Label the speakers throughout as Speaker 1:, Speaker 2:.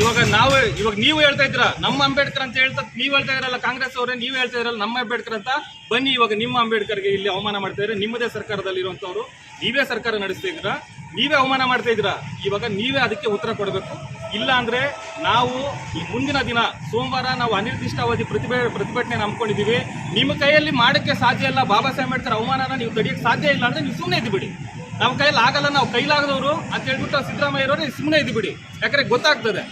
Speaker 1: ಇವಾಗ ನಾವು, ಇವಾಗ ನೀವು ಹೇಳ್ತಾ ಇದ್ರ ನಮ್ಮ ಅಂಬೇಡ್ಕರ್ ಅಂತ ಹೇಳ್ತಾ, ನೀವು ಹೇಳ್ತಾ ಇದ್ರಲ್ಲ ಕಾಂಗ್ರೆಸ್ ಅವರೇ, ನೀವು ಹೇಳ್ತಾ ಇದ್ರಲ್ಲ ನಮ್ಮ ಅಂಬೇಡ್ಕರ್ ಅಂತ. ಬನ್ನಿ ಇವಾಗ ನಿಮ್ಮ ಅಂಬೇಡ್ಕರ್ಗೆ ಇಲ್ಲಿ ಅವಮಾನ ಮಾಡ್ತಾ ಇದ್ರೆ, ನಿಮ್ಮದೇ ಸರ್ಕಾರದಲ್ಲಿ ಇರುವಂತವ್ರು ನೀವೇ ಸರ್ಕಾರ ನಡೆಸ್ತಾ ಇದ್ರ ನೀವೇ ಅವಮಾನ ಮಾಡ್ತಾ ಇದ್ರ ಇವಾಗ ನೀವೇ ಅದಕ್ಕೆ ಉತ್ತರ ಕೊಡಬೇಕು. ಇಲ್ಲ ಅಂದ್ರೆ ನಾವು ಈ ಮುಂದಿನ ದಿನ, ಸೋಮವಾರ ನಾವು ಅನಿರ್ದಿಷ್ಟಾವಧಿ ಪ್ರತಿಭೆ, ಪ್ರತಿಭಟನೆ ನಂಬ್ಕೊಂಡಿದ್ದೀವಿ. ನಿಮ್ಮ ಕೈಯಲ್ಲಿ ಮಾಡಕ್ಕೆ ಸಾಧ್ಯ ಇಲ್ಲ, ಬಾಬಾ ಸಾಹೇಬ್ ಅಂಬೇಡ್ಕರ್ ಅವಮಾನನ ನೀವು ತಡೆಯಕ್ಕೆ ಸಾಧ್ಯ ಇಲ್ಲ ಅಂದ್ರೆ ನೀವು ಸುಮ್ಮನೆ ಇದ್ದು ಬಿಡಿ ನಮ್ಮ ಕೈಯಲ್ಲಿ ಆಗಲ್ಲ ನಾವು ಕೈಲಾಗದವರು ಅಂತ ಹೇಳ್ಬಿಟ್ಟು ಸಿದ್ದರಾಮಯ್ಯ ಅವರು ಸುಮ್ಮನೆ ಇದ್ದು ಬಿಡಿ ಯಾಕಂದ್ರೆ ಗೊತ್ತಾಗ್ತದೆ.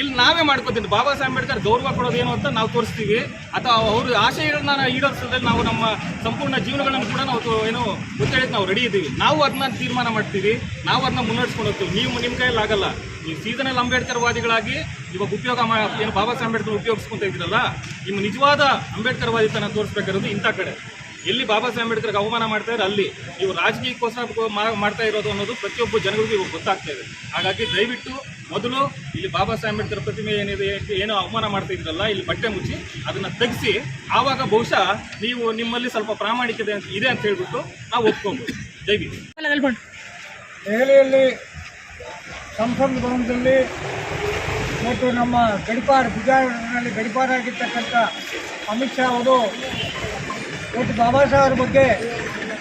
Speaker 1: ಇಲ್ಲಿ ನಾವೇ ಮಾಡ್ಕೋತೀನಿ ಬಾಬಾ ಸಾಹೇಬ್ ಅಂಬೇಡ್ಕರ್ ಗೌರವ ಕೊಡೋದೇನು ಅಂತ ನಾವು ತೋರಿಸ್ತೀವಿ. ಅಥವಾ ಅವ್ರ ಆಶಯಗಳನ್ನ ಈಡೇರಿಸೋದ್ರಲ್ಲಿ ನಾವು ನಮ್ಮ ಸಂಪೂರ್ಣ ಜೀವನಗಳನ್ನು ಕೂಡ ನಾವು ಏನು ಗೊತ್ತೇಳಕ್ಕೆ ನಾವು ರೆಡಿ ಇದ್ದೀವಿ. ನಾವು ಅದನ್ನ ತೀರ್ಮಾನ ಮಾಡ್ತೀವಿ. ನಾವು ಅದನ್ನ ಮುನ್ನಡೆಸ್ಕೊಂಡು ಹೋಗ್ತೀವಿ. ನೀವು ನಿಮ್ಮ ಕೈಯಲ್ಲಿ ಆಗಲ್ಲ. ನೀವು ಸೀಸನಲ್ಲಿ ಅಂಬೇಡ್ಕರ್ ವಾದಿಗಳಾಗಿ ಇವಾಗ ಉಪಯೋಗ ಏನು ಬಾಬಾ ಸಾಹೇಬ್ ಅಂಬೇಡ್ಕರ್ ಉಪಯೋಗಿಸ್ಕೊಂತ ಇದ್ದೀರಲ್ಲ, ನಿಮ್ಮ ನಿಜವಾದ ಅಂಬೇಡ್ಕರ್ ವಾದಿತನ ತೋರಿಸ್ಬೇಕಿರೋದು ಇಂಥ ಕಡೆ. ಎಲ್ಲಿ ಬಾಬಾ ಸಾಹೇಬ್ ಅಂಬೇಡ್ಕರ್ಗೆ ಅವಮಾನ ಮಾಡ್ತಾ ಇದ್ದಾರೆ, ಅಲ್ಲಿ. ಇವು ರಾಜಕೀಯಕ್ಕೋಸ್ಕರ ಮಾಡ್ತಾ ಇರೋದು ಅನ್ನೋದು ಪ್ರತಿಯೊಬ್ಬ ಜನಗಳಿಗೂ ಇವಾಗ ಗೊತ್ತಾಗ್ತಾ ಇದೆ. ಹಾಗಾಗಿ ದಯವಿಟ್ಟು ಮೊದಲು ಇಲ್ಲಿ ಬಾಬಾ ಸಾಹೇಬ್ ಅಂಬೇಡ್ಕರ್ ಪ್ರತಿಮೆ ಏನಿದೆ, ಏನೋ ಅವಮಾನ ಮಾಡ್ತಾ ಇದ್ರಲ್ಲ, ಇಲ್ಲಿ ಬಟ್ಟೆ ಮುಚ್ಚಿ ಅದನ್ನ ತೆಗೆಸಿ, ಆವಾಗ ಬಹುಶಃ ನೀವು ನಿಮ್ಮಲ್ಲಿ ಸ್ವಲ್ಪ ಪ್ರಾಮಾಣಿಕತೆ ಇದೆ ಅಂತ ಹೇಳ್ಬಿಟ್ಟು ನಾವು ದಯವಿಟ್ಟು ಭೀಮ್.
Speaker 2: ದೆಹಲಿಯಲ್ಲಿ ಸಂಸತ್ ಭವನದಲ್ಲಿ ಮತ್ತು ನಮ್ಮ ಗಡಿಪಾರ ಬಿಜಾಪುರನಲ್ಲಿ ಗಡಿಪಾರಾಗಿರ್ತಕ್ಕಂಥ ಅಮಿತ್ ಶಾ ಅವರು ಇವತ್ತು ಬಾಬಾ ಸಾಹೇಬ್ರ ಬಗ್ಗೆ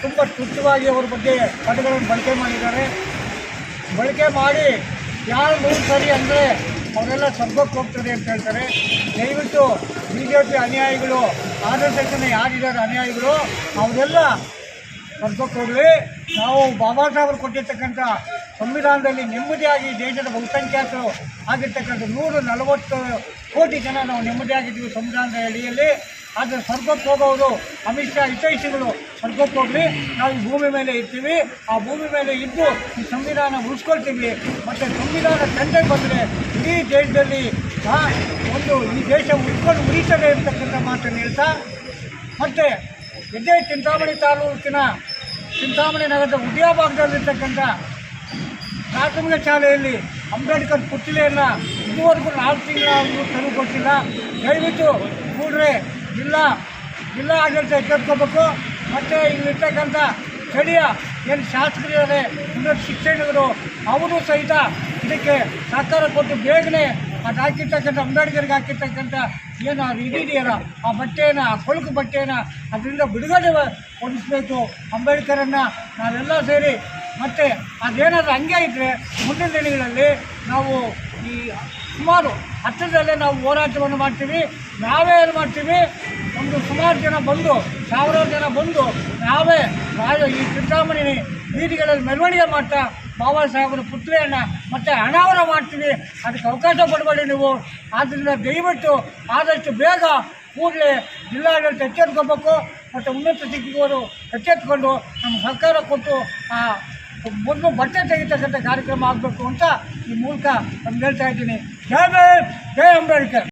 Speaker 2: ತುಂಬ ತುಚ್ಛವಾಗಿ ಅವ್ರ ಬಗ್ಗೆ ಪದಗಳನ್ನು ಬಳಕೆ ಮಾಡಿದ್ದಾರೆ. ಬಳಕೆ ಮಾಡಿ ಯಾರು ಮೂರು ಸರಿ ಅಂದರೆ ಅವರೆಲ್ಲ ಸ್ವರ್ಗಕ್ಕೆ ಹೋಗ್ತದೆ ಅಂತ ಹೇಳ್ತಾರೆ. ದಯವಿಟ್ಟು ಬಿ ಜೆ ಪಿ ಅನುಯಾಯಿಗಳು ಆಡಳಿತಕ್ಕೆ ಯಾರಿದ್ದಾರೆ ಅನುಯಾಯಿಗಳು, ಅವರೆಲ್ಲ ಸ್ವರ್ಗಕ್ಕೆ ಹೋಗಲಿ. ನಾವು ಬಾಬಾ ಸಾಹೇಬ್ರು ಕೊಟ್ಟಿರ್ತಕ್ಕಂಥ ಸಂವಿಧಾನದಲ್ಲಿ ನೆಮ್ಮದಿಯಾಗಿ ದೇಶದ ಬಹುಸಂಖ್ಯಾತರು ಆಗಿರ್ತಕ್ಕಂಥ ನೂರು ನಲವತ್ತು ಕೋಟಿ ಜನ ನಾವು ನೆಮ್ಮದಿಯಾಗಿದ್ದೀವಿ ಸಂವಿಧಾನದ ಅಡಿಯಲ್ಲಿ. ಆದರೆ ಸ್ವರ್ಗಕ್ಕೆ ಹೋಗೋದು ಅಮಿತ್ ಶಾ ಹಿತೈಷಿಗಳು ಸ್ವರ್ಗಕ್ಕೆ ಹೋಗಲಿ, ನಾವು ಭೂಮಿ ಮೇಲೆ ಇರ್ತೀವಿ. ಆ ಭೂಮಿ ಮೇಲೆ ಇದ್ದು ಈ ಸಂವಿಧಾನ ಉಳಿಸ್ಕೊಳ್ತೀವಿ. ಮತ್ತು ಸಂವಿಧಾನ ತಂದೆ ಬಂದರೆ ಇಡೀ ದೇಶದಲ್ಲಿ ಒಂದು ಈ ದೇಶ ಉಳ್ಕೊಂಡು ಉಳಿತದೆ ಅಂತಕ್ಕಂಥ ಮಾತನ್ನು ಹೇಳ್ತಾ, ಮತ್ತು ಇದೇ ಚಿಂತಾಮಣಿ ತಾಲೂಕಿನ ಚಿಂತಾಮಣಿ ನಗರದ ಉದಯ ಭಾಗದಲ್ಲಿರ್ತಕ್ಕಂಥ ಪ್ರಾಥಮಿಕ ಶಾಲೆಯಲ್ಲಿ ಅಂಬೇಡ್ಕರ್ ಪುತ್ತಿಲೆಯನ್ನು ಇದುವರೆಗೂ ನಾಲ್ಕು ತಿಂಗಳ ತಂದುಕೊಟ್ಟಿಲ್ಲ ದಯವಿಟ್ಟು ಕೂಡಲೇ ಜಿಲ್ಲಾ ಜಿಲ್ಲಾ ಆಡಳಿತ ಎಚ್ಚೆತ್ಕೋಬೇಕು ಮತ್ತು ಇಲ್ಲಿರ್ತಕ್ಕಂಥ ಸ್ಥಳೀಯ ಏನು ಶಾಸಕರಿದ್ದಾರೆ ಉನ್ನತ ಶಿಕ್ಷಣಗಳು ಅವರು ಸಹಿತ ಇದಕ್ಕೆ ಸರ್ಕಾರ ಕೊಟ್ಟು ಬೇಗನೆ ಅದು ಹಾಕಿರ್ತಕ್ಕಂಥ ಅಂಬೇಡ್ಕರ್ಗೆ ಹಾಕಿರ್ತಕ್ಕಂಥ ಏನು ಅದು ಇದೆಯಲ್ಲ, ಆ ಬಟ್ಟೆಯನ್ನು, ಆ ಕೊಳಕು ಬಟ್ಟೆಯನ್ನು ಅದರಿಂದ ಬಿಡುಗಡೆ ಕೊಡಿಸ್ಬೇಕು. ಅಂಬೇಡ್ಕರನ್ನು ನಾವೆಲ್ಲ ಸೇರಿ ಮತ್ತು ಅದೇನಾದರೂ ಹಂಗೆ ಇದ್ದರೆ ಮುಂದಿನ ದಿನಗಳಲ್ಲಿ ನಾವು ಈ ಸುಮಾರು ಹತ್ತಿರದಲ್ಲೇ ನಾವು ಹೋರಾಟವನ್ನು ಮಾಡ್ತೀವಿ. ನಾವೇ ಏನು ಮಾಡ್ತೀವಿ? ಒಂದು ಸುಮಾರು ಜನ ಬಂದು, ಸಾವಿರಾರು ಜನ ಬಂದು ನಾವೇ ರಾಜ ಈ ಚಿಂತಾಮಣಿ ಬೀದಿಗಳಲ್ಲಿ ಮೆರವಣಿಗೆ ಮಾಡ್ತಾ ಬಾಬಾ ಸಾಹೇಬರ ಪುತ್ರಿಯನ್ನು ಮತ್ತೆ ಅನಾವರಣ ಮಾಡ್ತೀವಿ. ಅದಕ್ಕೆ ಅವಕಾಶ ಕೊಡಬೇಡಿ ನೀವು. ಆದ್ದರಿಂದ ದಯವಿಟ್ಟು ಆದಷ್ಟು ಬೇಗ ಕೂಡಲೇ ಜಿಲ್ಲಾಡಳಿತ ಎಚ್ಚೆತ್ಕೋಬೇಕು ಮತ್ತು ಉನ್ನತ ಶಿಕ್ಷಕರು ಎಚ್ಚೆತ್ಕೊಂಡು ನಮ್ಮ ಸರ್ಕಾರ ಕೊಟ್ಟು ಆ ಮೊದಲು ಬಟ್ಟೆ ತೆಗಿತಕ್ಕಂಥ ಕಾರ್ಯಕ್ರಮ ಆಗಬೇಕು ಅಂತ ಈ ಮೂಲಕ ನಾನು ಹೇಳ್ತಾ ಇದ್ದೀನಿ. ಜೈ ಭೀಮ್ ಜೈ ಅಂಬೇಡ್ಕರ್